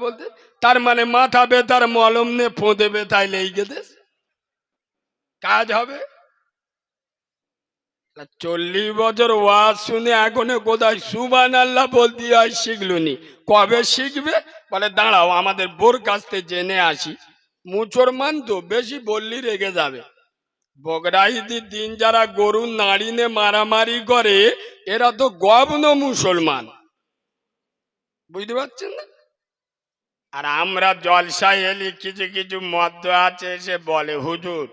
বলতে, তার মানে মাথা বেতার মলম নে ফোঁদে বেতায় লেগে দেশ কাজ হবে? চল্লিশ বছর ওয়াজ শুনে এখনও কোথায় সুবান আল্লাহ বলতে হয় শিখলুনি কবে শিখবে? বলে, দাঁড়াও, আমাদের বোর কাছ থেকে জেনে আসি। মুসলমান তো বেশি বললি রেগে যাবে। বগরাইদির দিন যারা গরু নাড়িনে মারামারি করে, এরা তো গবন মুসলমান। বুঝতে পারছেন না? আর আমরা জলসায় এলি, কিছু কিছু মদ্য আছে, এসে বলে, হুজুর,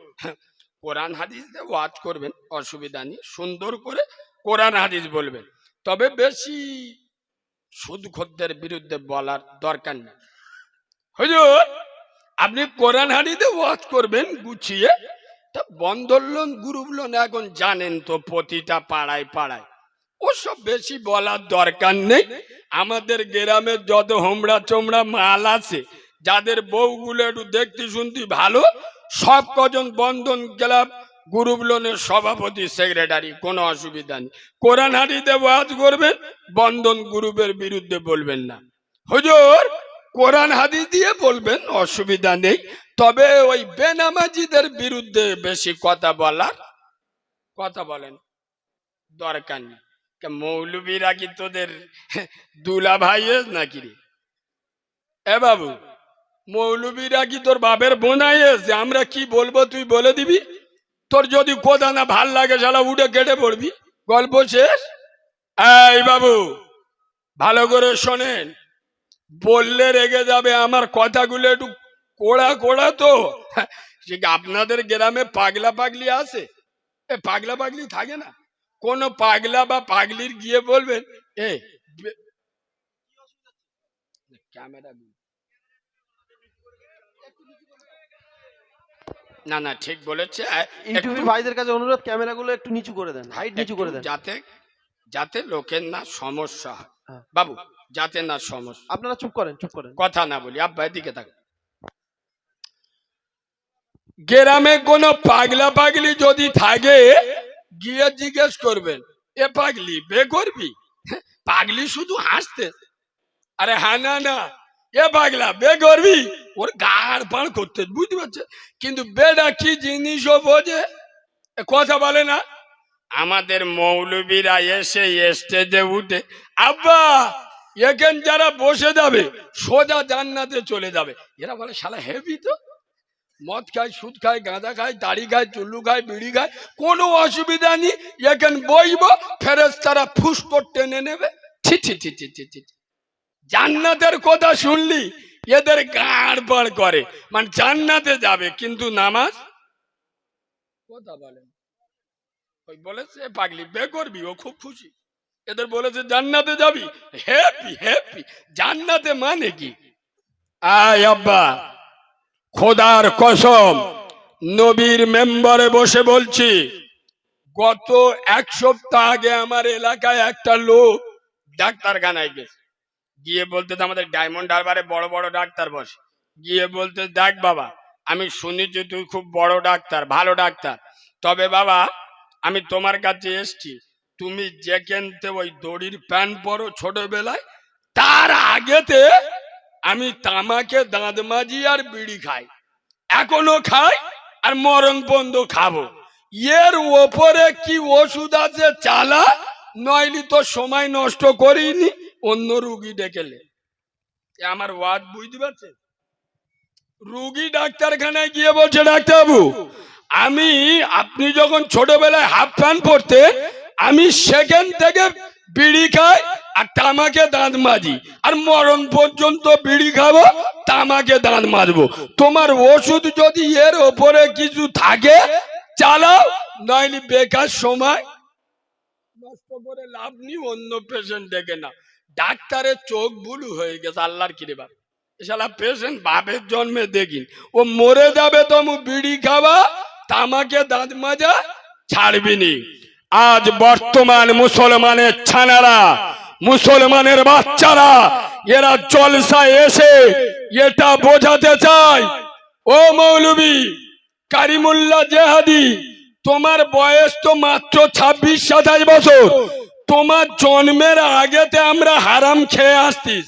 কোরআন হাদিস ওয়াজ করবেন, অসুবিধা নেই, সুন্দর করে কোরআন হাদিস বলবেন। তবে বেশি সুদখোরদের বিরুদ্ধে বলার দরকার নেই। হুজুর, আপনি কোরআন হাদিসে ওয়াজ করবেন, গুছিয়ে, তা বন্ধন লোন, গ্রুপ লোন এখন জানেন তো, প্রতিটা পাড়ায় পাড়ায়। ওসব বেশি বলার দরকার নেই। আমাদের গ্রামে যত হোমড়া চোমড়া মাল আছে, যাদের বউগুলো একটু দেখতে শুনতে ভালো, সব কজন বন্ধন ক্লাব, গ্রুপ লোনের সভাপতি, সেক্রেটারি, কোনো অসুবিধা নেই। কোরআন হাটিতে ওয়াজ করবেন, বন্ধন গ্রুপের বিরুদ্ধে বলবেন না। হুজুর, কোরআন হাদি দিয়ে বলবেন, অসুবিধা নেই, তবে ওই বেনামাজিদের বিরুদ্ধে বেশি কথা বলার, কথা বলেন, দরকার নেই। মৌলবীরা কি তোদের দুলা ভাই নাকি রে? এ বাবু, মৌলবীরা কি তোর বাপের বোনাই এসে? আমরা কি বলব তুই বলে দিবি? তোর যদি কোথা না ভালো লাগে শালা, উঠে কেটে পড়বি। গল্প শেষ? এই বাবু, ভালো করে শোনেন। বললে রেগে যাবে, আমার কথাগুলো একটু কোড়া কোড়া তো। আপনাদের গ্রামে পাগলা পাগলি আছে? এ পাগলা পাগলি থাকে না? কোন পাগলা বা পাগলির গিয়ে বলবেন এ ক্যামেরা না না ঠিক বলেছে ইউটিউবের ভাইদের কাছে অনুরোধ ক্যামেরাগুলো একটু নিচু করে দেন হাইট নিচু করে দেন। যাতে যাতে লোকের না সমস্যা হয়। বাবু যাতে না সমস্যা আপনারা চুপ করেন চুপ করেন। কথা না বলি আব্বা এদিকে থাক গ্রামে কোনো পাগলা পাগলি যদি থাকে গিয়ে জিজ্ঞেস করবেন, এ পাগলি বে করবি পাগলি শুধু হাসতে। আরে হ্যাঁ না না, এ পাগলা বে করবি ওর গাড় পাড় করতে, বুঝতে পারছে কিন্তু বেটা কি জিনিস ও বোঝে? কথা বলে না? আমাদের মৌলবীরা এসে স্টেজে উঠে, আব্বা, এখান যারা বসে যাবে, সোজা জান্নাতে চলে যাবে। এরা বলে, শালা হেভি তো। মদ খায়, সুদ খায়, গাঁদা খায়, দাড়ি খায়, চুল্লু খায়, বিড়ি খায়, কোনো অসুবিধা নেই। এখান বইব ফেরেস তারা ফুসকোট টেনে নেবে। জান্নাতের কথা শুনলি, এদের গাড় করে। মানে জান্নাতে যাবে, কিন্তু নামাজ? কথা বলেন ওই বলেছে পাগলি বে করবি, ও খুব খুশি। এদের বলেছে, জান্নাতে যাবি? Happy happy. জান্নাতে মানে কি? আয় আব্বা খোদার কসম, নবীর মেম্বারে বসে বলছি, গত এক সপ্তাহ আগে আমার এলাকায় একটা লোক ডাক্তারখানায় গেছে। গিয়ে বলতে আমাদের ডায়মন্ড হারবারে বড় বড় ডাক্তার বসে। গিয়ে বলতে, দেখ বাবা, আমি শুনেছি তুই খুব বড় ডাক্তার, ভালো ডাক্তার। তবে বাবা, আমি তোমার কাছে এসছি। তুমি যেখানতে ওই দড়ির প্যান্ট পরো ছোটবেলায়, তার আগেতে আমি তামাকে দাঁত মাজি আর বিড়ি খাই। এখনও খাই আর মরণ বন্ধ খাব। এর ওপরে কি ওষুধ আছে চালা? নইলে তো সময় নষ্ট করিনি, অন্য রুগী ডেকেলে আমার ওয়াদ বুঝতে পারছে রুগী ডাক্তারখানায় গিয়ে বলছে, ডাক্তারবাবু, আমি, আপনি যখন ছোটবেলায় হাফ প্যান্ট পরতেন, আমি সেখান থেকে বিড়ি খাই আর তামাকে দাঁত মাজি। আর মরণ পর্যন্ত বিড়ি খাব, তামাকে দাঁত মাজবো। তোমার ওষুধ যদি এর ওপরে কিছু থাকে, চালাও, নইলে বেকার সময় নষ্ট করে লাভ নেই অন্য পেশেন্ট ডাক্তারের চোখ বুলু হয়ে গেছে পেশেন্ট বাপের জন্মে ও মরে যাবে বিড়ি তামাকে দাঁত মাজা ছাড়বিনি আজ বর্তমান মুসলমানের ছানারা, মুসলমানের বাচ্চারা, এরা জলসায় এসে এটা বোঝাতে চায়। ও মৌলবী, কারিমুল্লা জেহাদি, তোমার বয়স তো মাত্র ছাব্বিশ, সাতাশ বছর। তোমার জন্মের আগেতে আমরা হারাম খেয়ে আসতিস।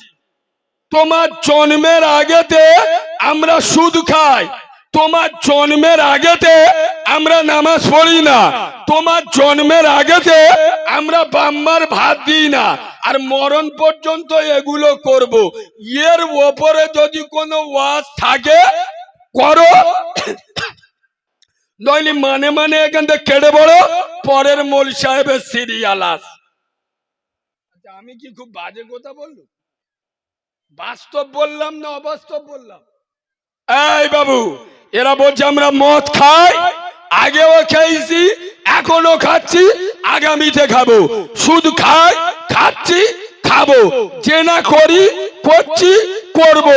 তোমার জন্মের আগেতে আমরা সুদ খাই। তোমার জন্মের আগেতে আমরা নামাজ পড়ি না। তোমার জন্মের আগেতে আমরা বাম্মার ভাত দিই না। আর মরণ পর্যন্ত এগুলো করব। এর ওপরে যদি কোনো ওয়াজ থাকে করো। নইলে মানে মানে এখান থেকে কেটে বড় পরের মোল সাহেবের সিরিয়াল আস আচ্ছা, আমি কি খুব বাজে কথা বললাম? বাস্তব বললাম না অবাস্তব বললাম? এই বাবু, এরা বলছে আমরা মদ খাই, আগেও খেয়েছি এখনও খাচ্ছি, আগামীতে খাব। শুধু খাই, খাচ্ছি, খাব। যে না করি, করছি, করব।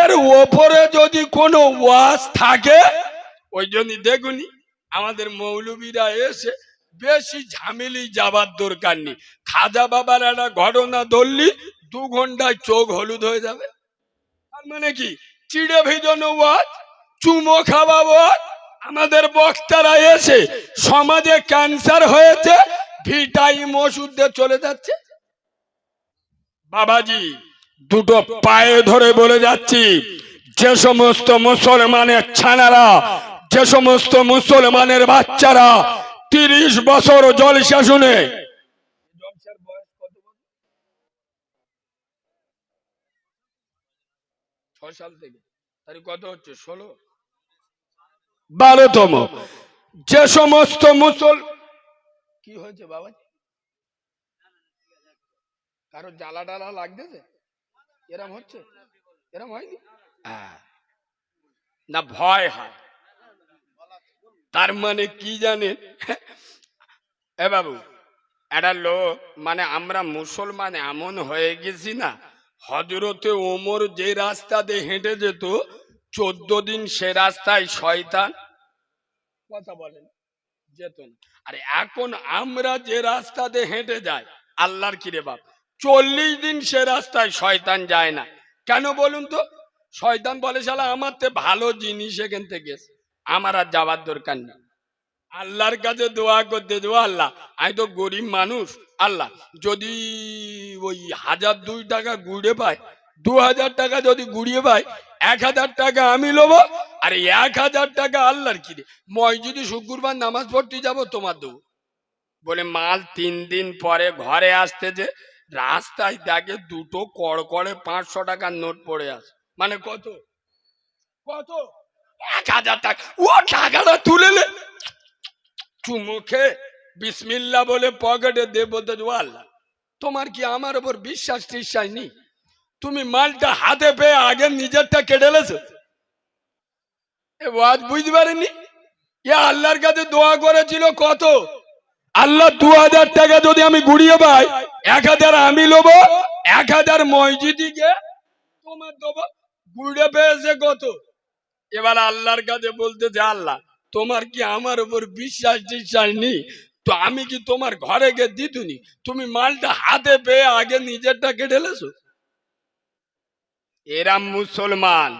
এর ওপরে যদি কোনো ওয়াজ থাকে, ওই জন্য দেখুনি, আমাদের মৌলবীরা এসে বেশি ঝামেলি যাবার দরকার নেই। খাজা বাবার একটা ঘটনা ধরলি, দু ঘন্টায় চোখ হলুদ হয়ে যাবে। তার মানে কি? চিড়ে ভিজানো ওয়াজ, চুমো খাওয়া ওয়াজ, আমাদের বক্তারা এসে সমাজে ক্যান্সার হয়েছে ভিটাইম ওষুধ চলে যাচ্ছে। বাবাজি, দুটো পায়ে ধরে বলে যাচ্ছি, যে সমস্ত মুসলমানের ছানারা, যে সমস্ত মুসলমানের বাচ্চারা, তিরিশ বছর জলসা শুনে ছ সাল থেকে? তার কত হচ্ছে? ষোলো? বারোতম। যে সমস্ত মুসল কি হয়েছে বাবা? কারও জ্বালা ডালা লাগতেছে? এরম হচ্ছে? এরম হয়নি? হ্যাঁ। না ভয় হয়। তার মানে কি জানেন? এ বাবু একটা লোক মানে আমরা মুসলমান এমন হয়ে গেছি না হজরতে ওমর যে রাস্তা দিয়ে হেঁটে যেত, চোদ্দ দিন সে রাস্তায় শয়তান। কথা বলেন, যেত না। আরে এখন আমরা যে রাস্তা দিয়ে হেঁটে যাই, আল্লাহর কিরে বাপ, চল্লিশ দিন সে রাস্তায় শয়তান যায় না। কেন বলুন তো? শয়তান বলে, শালা, আমার তে ভালো জিনিস এখান থেকে আমার আর যাওয়ার দরকার নেই। আল্লাহর কাছে দোয়া করতে দেবো আল্লাহ। আমি তো গরিব মানুষ, আল্লাহ। যদি ওই হাজার দুই টাকা গুড়ে পায় দু হাজার টাকা যদি গুড়িয়ে পাই, এক হাজার টাকা আমি লোব। আর এক হাজার টাকা আল্লাহর কিরে? মই যদি শুক্রবার নামাজ পড়তে যাব, তোমার দেবো। বলে, মাল তিন দিন পরে ঘরে আসতে যে রাস্তায় দেখে দুটো কড়কড়ে পাঁচশো টাকার নোট পড়ে আছে। মানে কত? কত? এক হাজার টাকা। ও টাকাটা তুলে নে চুমুখে বিসমিল্লা বলে পকেটে দে বলতে যে, আল্লাহ তোমার কি আমার ওপর বিশ্বাস টিশ্বাস নেই? তুমি মালটা হাতে পেয়ে আগে নিজেরটা কেটে ওয়াজ বুঝতে পারেনি এ আল্লাহর কাছে দোয়া করেছিল কত? আল্লাহ দু হাজার টাকা যদি আমি গুড়িয়ে পাই এক হাজার আমি লোবো এক হাজার মসজিদিকে তোমার দেবো। গুড়ে পেয়েছে কত? এবার আল্লাহর কাছে বলতে যে আল্লাহ তোমার কি আমার উপর বিশ্বাস টিশ্বাস নেই? তো আমি কি তোমার ঘরে গিয়ে দিতুনি? তুমি মালটা হাতে পেয়ে আগে নিজেরটা কেটে লেছো এরা মুসলমান।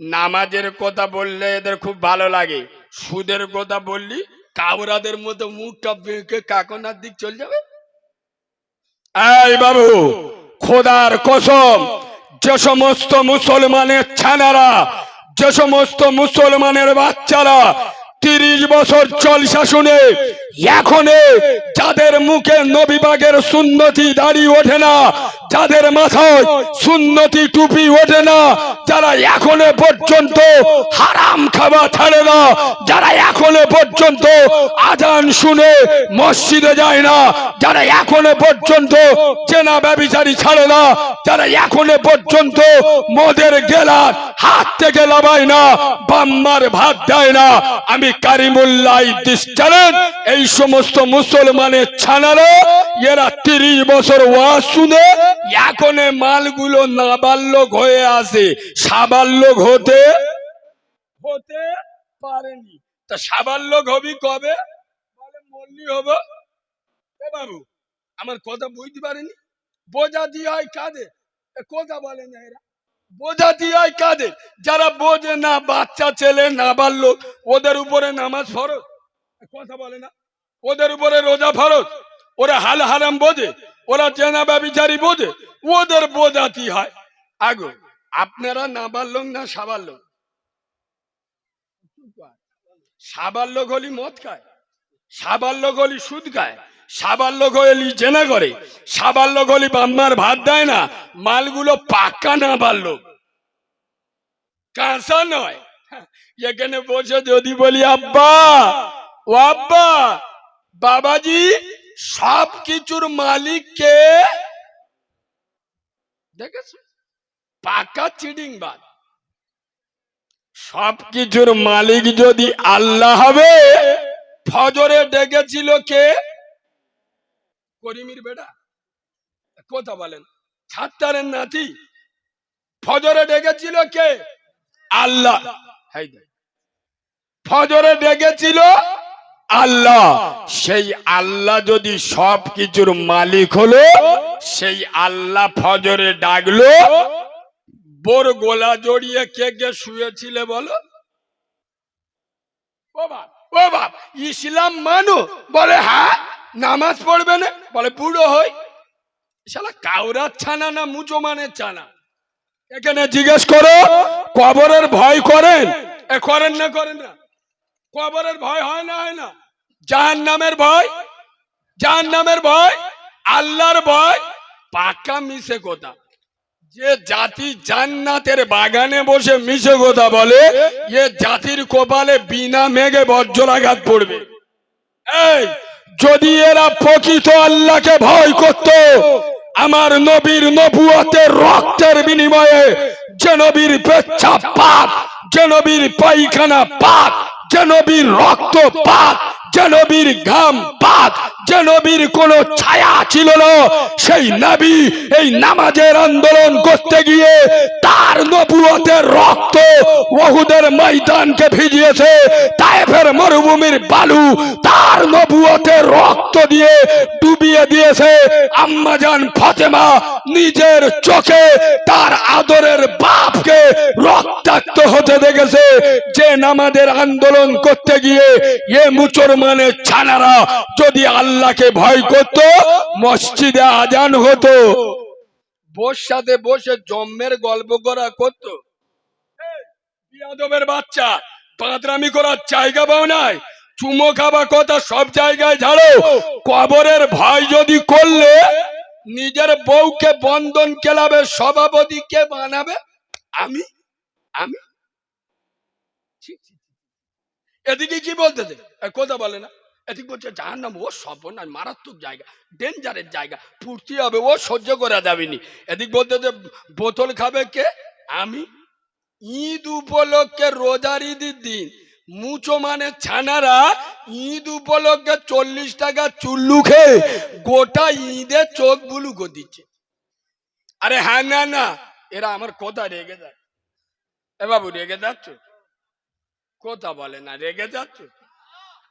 নামাজের কথা বললে এদের খুব ভালো লাগে। সুদের কথা বললি কাবরাদের মতো মুখটা বেঁকে কাকনার দিক চলে যাবে? এই বাবু, খোদার কসম, যে সমস্ত মুসলমানের ছানারা যে সমস্ত মুসলমানের বাচ্চারা তিরিশ বছর জল শুনে এখনে যাদের মুখে নবীবাগের সুন্নতি দাড়ি ওঠে না, যাদের মাথায় সুন্নতি টুপি ওঠে না, যারা এখনও পর্যন্ত হারাম খাওয়া ছাড়ে না, যারা এখনও পর্যন্ত আজান শুনে মসজিদে যায় না, যারা এখনও পর্যন্ত চেনা ব্যবিচারী ছাড়ে না, যারা এখনও পর্যন্ত মদের গেলার হাত থেকে লাভায় না, বাম্মার ভাত দেয় না। আমি কারিমুল্লাহ চ্যালেঞ্জ এই সমস্ত মুসলমানের ছানারা, এরা তিরিশ বছর ওয়াজ শুনে এখন মালগুলো নাবাল্যক হয়ে আসে সাবাল্যক হতে হতে পারেনি। তা সাবাল্যক হবি কবে? মল্লি হব। বাবু, আমার কথা বুঝতে পারেনি? বোঝা দিয়ে হয় কাদের? এ কথা বলে না এরা। বোঝা দিয়ে হয় কাদের? যারা বোঝে না, বাচ্চা, ছেলে নাবাল্যক ওদের উপরে নামাজ ফরজ। কথা বলে না। ওদের উপরে রোজা ফরজ। ওরা হাল হারাম বোঝে, ওরা চেনা ব্যবচারী বোঝে, ওদের বোঝাতি হয়? আগো, আপনারা নাবার লোক না সাবার লোক সাবার লোক হলি মদ খায় সাবার লোক হলি সুদ খায় সাবার লোক হলি জেনা করে সাবার লোক হলি বাম্মার ভাত দেয় না, মালগুলো পাক্কা না লোক কাঁচা নয়। এখানে বসে যদি বলি, আব্বা, ও আব্বা বাবাজি, সব কিছুর মালিক কে? দেখেছ? পাকা চিডিং বাদ। সব কিছুর মালিক যদি আল্লাহ হবে, ফজরে ডেকেছিল কে? করিমির বেটা। কথা বলেন। ছাত্তারের নাতি। ফজরে ডেকেছিল কে? আল্লাহ। ফজরে ডেকেছিল আল্লাহ। সেই আল্লাহ যদি সব কিছুর মালিক হলো, সেই আল্লাহ ফজরে ডাকলো, বোর গোলা জড়িয়ে কে কে শুয়েছিলে বলো? ও বাপ ও বাপ, ইসলাম মানো, বলে হ্যাঁ নামাজ পড়বে না? বলে বুড়ো হই। শালা কাউরার ছানা না মুচোমানের ছানা? এখানে জিজ্ঞেস করো, কবরের ভয় করেন? এ করেন না করেন না। কবরের ভয় হয় না হয় না। জাহান নামের ভয় জাহান নামের ভয়, আল্লাহর ভয়, পাকা মিশে কথা। যে জাতি জান্নাতের বাগানে বসে মিশে কথা বলে, এ জাতির কপালে বিনা মেঘে বজ্রাঘাত পড়বে। এই, যদি এরা প্রকৃত আল্লাহকে ভয় করত, আমার নবীর নবুয়াতের রক্তের বিনিময়ে যে নবীর পেচ্ছা পাক যে নবীর পায়খানা পাক যে নবীর রক্ত পাক নবীর ঘাম পাক যে নবীর কোনো ছায়া ছিল না, সেই নবী এই নামাজের আন্দোলন করতে গিয়ে তার নবুয়তের রক্ত ওহুদের ময়দানকে ভিজিয়েছে, তায়েফের মরুভূমির বালু তার নবুয়তের রক্ত দিয়ে ডুবিয়ে দিয়েছে। আম্মাজান ফাতেমা নিজের চোখে তার আদরের বাপকে রক্তাক্ত হতে দেখেছে। যে নামাজের আন্দোলন করতে গিয়ে এ মুসলমানের ছানারা যদি আল্লাহকে ভয় করত মসজিদে আজান হতো। বোর সাথে বসে জম্মের গল্প করা করতো। বিয়াদবের বাচ্চা বাঁদরামি করার জায়গা পাও নাই। চুমো খাবা কথা সব জায়গায় ঝাড়ো। কবরের ভয় যদি করলে নিজের বউকে বন্ধন কেলাবে সভাপতি কে বানাবে? আমি? আমি। এদিকে কি বলতে কথা বলে না। এদিকে বলছে জাহান নাম ও সর্বনাশ মারাত্মক জায়গা ডেঞ্জারের জায়গা ফুর্তি হবে, ও সহ্য করা যাবেনি এদিক বলতে যে বোতল খাবে কে? আমি। ঈদ উপলক্ষে রোজার ঈদের দিন, মুচো মানে ছানারা ঈদ উপলক্ষে চল্লিশ টাকা চুল্লু খেয়ে গোটা ঈদে চোখ বুলু দিচ্ছে আরে হ্যাঁ না না, এরা আমার কথা রেগে যায়। এ বাবু, রেগে যাচ্ছ? কথা বলে না, রেগে যাচ্ছ?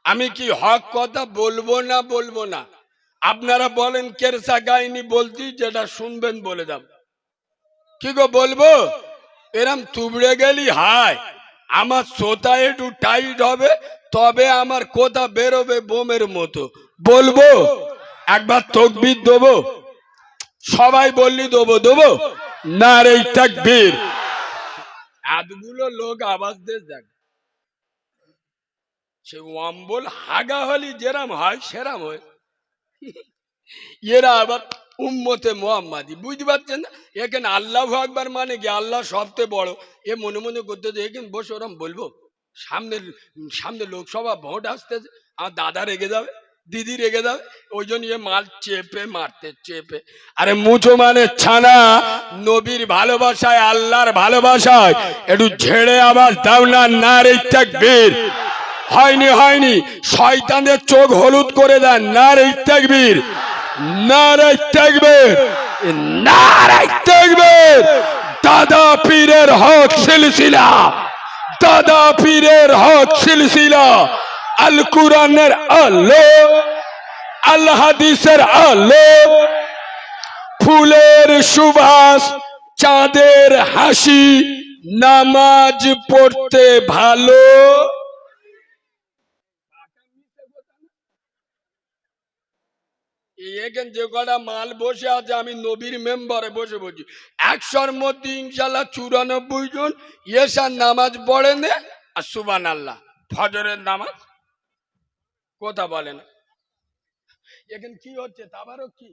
আমি কি হক কথা বলব না বলব না? আপনারা বলেন, কেরসা গাইনি বলতি যেটা শুনবেন বলে দাম কি গো বলব? এরম তুবড়ে গেলি, হায়! আমার শ্রোতা একটু টাইট হবে, তবে আমার কথা বেরোবে বোমের মতো? বলব? একবার তকবির দেবো। সবাই বললি দেবো দেবো? না রে তাকবীর। এতগুলো লোক আওয়াজ দিয়ে দেখ। সে অম্বল হাগা হলি যেরাম হয় সেরাম হয়। এরা আবার উম্মতে মোহাম্মাদি, বুঝতে পারছেন না? এখানে আল্লাহ আকবার মানে কি? আল্লাহ সবচেয়ে বড়। এ মনে মনে করতে এখানে বসে ওরম বলব সামনে সামনে লোকসভা ভোট আসতেছে, আমার দাদা রেগে যাবে, দিদি রেগে যাবে, ওই জন্য এ মাল চেপে, মারতে চেপে। আরে মুচো মানে ছানা, নবীর ভালোবাসায়, আল্লাহর ভালোবাসায়, একটু ঝেড়ে আবার দাও না না রে তাকবীর। হয়নি হয়নি। শয়তানের চোখ হলুদ করে দেন। না রে তাকবীর না রে তাকবীর না রে দাদা পীরের হক সিলসিলা। দাদা পীরের হক সিলসিলা। আল কুরআনের আলো। আল হাদিসের আলো। ফুলের সুবাস, চাঁদের হাসি, নামাজ পড়তে ভালো। এখানে যে কটা মাল বসে আছে, আমি নবীর মেম্বারে বসে বলছি একশোর মধ্যে ইনশাল্লাহ চুরানব্বই জন ইয়েসার নামাজ পড়ে নে আর সুবান আল্লাহ ফজরের নামাজ কথা বলে না। এখানে কি হচ্ছে? তাবারও কি?